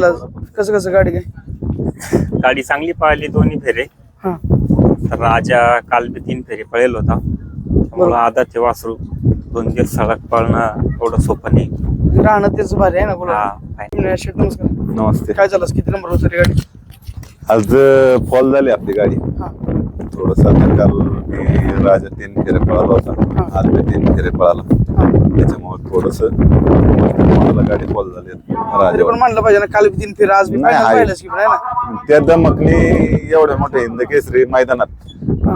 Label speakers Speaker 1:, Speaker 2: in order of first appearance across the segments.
Speaker 1: झालं? कसं कसं गाडी काय?
Speaker 2: गाडी चांगली पळाली दोन्ही फेरे.
Speaker 1: हा.
Speaker 2: तर राजा काल बी तीन फेरे पळेल होता. त्यामुळं आदाचे वासरू. दोन दिवस सडक पळणं एवढं सोपं नाही.
Speaker 1: राहणं तेच भारी आहे ना बोला.
Speaker 2: हा फायनल.
Speaker 1: शेट नमस्कार.
Speaker 3: नमस्ते.
Speaker 1: काय झालं? किती नंबर होतं रे गाडी?
Speaker 3: आज फॉल झाली आपली गाडी.
Speaker 1: हा.
Speaker 3: थोडस काल मी राजा तीन फेरे पळाला होता. आज मी तीन फेरे पळाला. त्याच्यामुळे थोडस मला गाडी फॉल झाली राजा
Speaker 1: पण म्हणलं पाहिजे ना काल तीन फेर आज
Speaker 3: नाही, आहे.
Speaker 1: पाहिलंच की ना?
Speaker 3: त्या दमकनी एवढ्या मोठ्या हिंद केसरी मैदानात.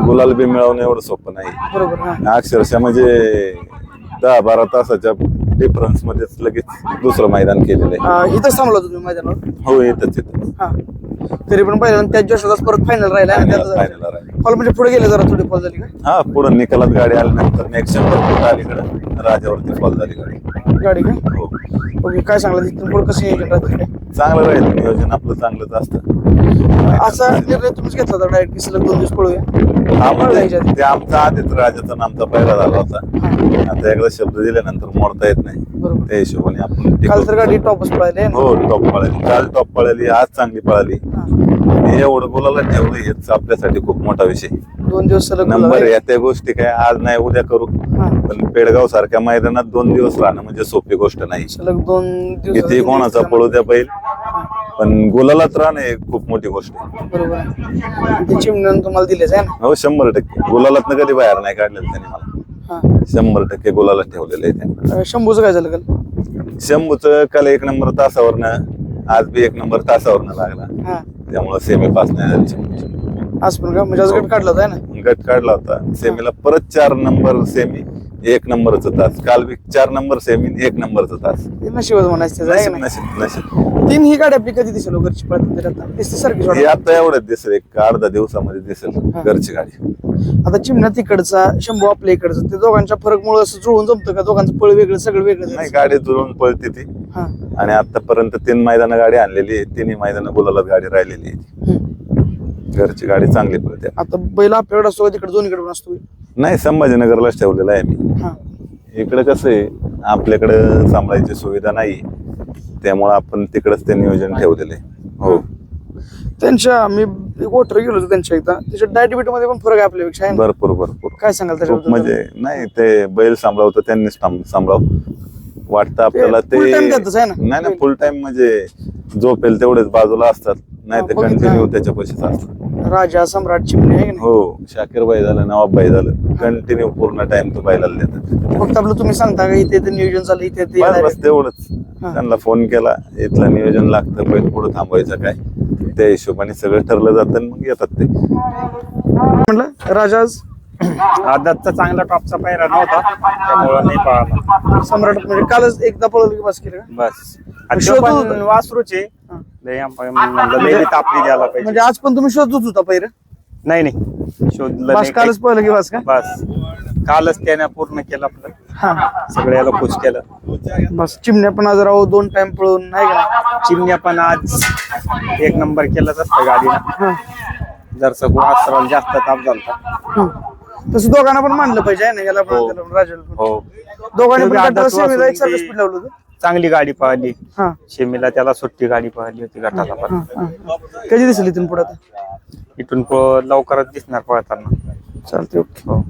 Speaker 3: गुलाल बी मिळवणं एवढं सोपं नाही.
Speaker 1: बरोबर हा.
Speaker 3: अक्षरशः म्हणजे दहा बारा तासाच्या डिफरन्स मध्येच लगेच दुसरं मैदान केलेलं आहे.
Speaker 1: हा, इथंच थांबलो होतो तुम्ही मैदानावर?
Speaker 3: हो येतच येतच
Speaker 1: हा. तरी पण पाहिलं त्याच दिवसात परत फायनल राहिला आणि
Speaker 3: Final-
Speaker 1: त्यात
Speaker 3: final राहिला.
Speaker 1: फॉल म्हणजे पुढे गेले जरा थोडी फॉल झाली का?
Speaker 3: हा पुढं निकालात गाडी आल्यानंतर नेक्स्ट शंभर फूट अलीकडं राजावरती फॉल झाली गाडी.
Speaker 1: गाडी का?
Speaker 3: हो.
Speaker 1: ओके काय सांगला तिथून पुढे कसं काय
Speaker 3: चांगलं राहील नियोजन आपलं चांगलं असतं.
Speaker 1: असा निर्णय तुम्हीच घेतला होता डायरेक्ट की सलग दोन दिवस पळूया.
Speaker 3: म्हणजे ते आमचा आधीच राजाचा नामचा पहिला झाला होता. आता एकदा शब्द दिल्यानंतर मोडता येत नाही.
Speaker 1: बरोबर.
Speaker 3: त्या हिशोबाने आपण
Speaker 1: काल. तर गाडी टॉपच पळाली
Speaker 3: हो टॉप पळाली. काल टॉप पळाली आज चांगली पळाली. एवढं बोलायला ठेवलं हेच आपल्यासाठी खूप मोठा विषय.
Speaker 1: दोन दिवस सलग
Speaker 3: नंबर. या त्या गोष्टी काय आज नाही उद्या करू. पण पेडगाव सारख्या मैदानात दोन दिवस राहणं म्हणजे सोपी गोष्ट नाही.
Speaker 1: सलग दोन
Speaker 3: किती कोणाचा पळू द्या बैल पण गुलालात राहणं हे खूप मोठी गोष्ट आहे.
Speaker 1: बरोबर. आहे. ते चिमण्यानं तुम्हाला दिलेच आहे ना?
Speaker 3: हो शंभर टक्के. गुलालात कधी बाहेर नाही काढलेलं त्याने मला.
Speaker 1: हा.
Speaker 3: शंभर टक्के गुलाला ठेवलेलं आहे त्याने.
Speaker 1: अं, शंभूचं काय झालं काल?
Speaker 3: शंभूच काल एक नंबर तासावरनं आज बी एक नंबर तासावरनं लागला.
Speaker 1: हा.
Speaker 3: त्यामुळे सेमी पास नाही झाली शंभूची.
Speaker 1: आज पण का? म्हणजे आज गट काढला होता है ना?
Speaker 3: गट काढला होता. सेमीला परत चार नंबर सेमी. एक नंबरचा तास. काल बी चार नंबर सेमी एक नंबरचा तास.
Speaker 1: नशिबच म्हणायचं आहे
Speaker 3: नशीब
Speaker 1: तीन ही गाडी आपली कधी दिसेल घरची पळत आता? दिसते सारखी
Speaker 3: हे
Speaker 1: सोडा
Speaker 3: आता एवढंच दिसेल एक अर्धा दिवसामध्ये दिसेल
Speaker 1: हा.
Speaker 3: घरची गाडी.
Speaker 1: आता चिमण्या तिकडचा शंभू आपल्या इकडचं ते दोघांच्या फरक मुळे असं जुळून जमतं का? दोघांचं पळ वेगळं सगळं वेगळं
Speaker 3: नाही गाडी जुळून पळते ती.
Speaker 1: हा.
Speaker 3: आणि आतापर्यंत तीन मैदानं गाडी आणलेली आहे तिन्ही मैदानं गुलालात गाडी राहिलेली आहे
Speaker 1: हम्म.
Speaker 3: घरची गाडी चांगली पळते.
Speaker 1: आता बैल आपल्याकडे असतो तिकडे दोन्हीकडे पण असतो.
Speaker 3: नाही संभाजीनगरलाच ठेवलेला आहे मी.
Speaker 1: हा.
Speaker 3: इकडे कसं आहे आपल्याकडं सांभाळायची सुविधा नाही त्यामुळे आपण तिकडच ते नियोजन ठेवलेलं आहे. हो.
Speaker 1: त्यांच्या मी वोटर गेलो होतो त्यांच्या एकदा त्याच्या डायबिटीजमध्ये पण फरक आहे आपल्यापेक्षा आहे ना?
Speaker 3: भरपूर भरपूर.
Speaker 1: काय सांगाल
Speaker 3: खूप
Speaker 1: त्याच्याबद्दल
Speaker 3: म्हणजे नाही ते बैल सांभाळवतं त्यांनीच थांब- सांभाळव. वाटतं आपल्याला
Speaker 1: full time देतच आहे ना?
Speaker 3: नाही ना फुल टाइम म्हणजे झोपेल तेवढेच बाजूला असतात नाही ते
Speaker 1: बघितलं.
Speaker 3: कंटिन्यू त्याच्या पैसेच असतात.
Speaker 1: राजा सम्राट चिमणे आहे की नाही?
Speaker 3: हो शाकीर बाई झालं नवाब बाई झालं. कंटिन्यू पूर्ण टाइम तो बैलाला देतात.
Speaker 1: फक्त आपलं तुम्ही सांगता का इथे नियोजन झालं इथे ते
Speaker 3: बस बस तेवढंच.
Speaker 1: हा.
Speaker 3: त्यांना फोन केला इथलं नियोजन लागतं बैल पुढे थांबवायचं काय? त्या हिशोबाने सगळं ठरलं जातं आणि मग येतात ते.
Speaker 1: म्हटलं राजा आज?
Speaker 2: आदातचा चांगला टॉपचा पायरा नव्हता त्यामुळं नाही पळाला.
Speaker 1: सम्राट म्हणजे कालच एकदा पळवलं की बस केलं का?
Speaker 2: बस. आणि तो
Speaker 1: शोधत
Speaker 2: पण
Speaker 1: होता.
Speaker 2: म्हणलं लय बी तापली द्यायला पाहिजे.
Speaker 1: म्हणजे आज पण तुम्ही शोधत होता पहिलं
Speaker 2: नाही नाही. शोधलं
Speaker 1: बस
Speaker 2: नाही
Speaker 1: कालच
Speaker 2: काही.
Speaker 1: पळलं की बस का?
Speaker 2: बस. कालच त्याने पूर्ण केलं आपलं.
Speaker 1: हा.
Speaker 2: सगळ्याला खुश केलं.
Speaker 1: बस चिमण्या पण आज राहू दोन टाइम पळून नाही का?
Speaker 2: चिमण्या पण आज एक नंबर केलाच असतं गाडीनं.
Speaker 1: हा.
Speaker 2: जर वासराला जास्त ताप
Speaker 1: हम्म. तसं दोघांना पण मानलं पाहिजे आहे ना? याला पण
Speaker 2: हो.
Speaker 1: त्याला पण राजाला पण.
Speaker 2: हो.
Speaker 1: दोघांनी पण सेमीला स्पीड लावलं होतं.
Speaker 2: चांगली गाडी पळाली
Speaker 1: हा.
Speaker 2: शेमीला त्याला सुट्टी गाडी पळाली होती गटाला पण.
Speaker 1: हा. कधी दिसेल इथून पुढे आता?
Speaker 2: इथून प- लवकरच दिसणार पळताना.
Speaker 1: चालते ओके.
Speaker 2: हो.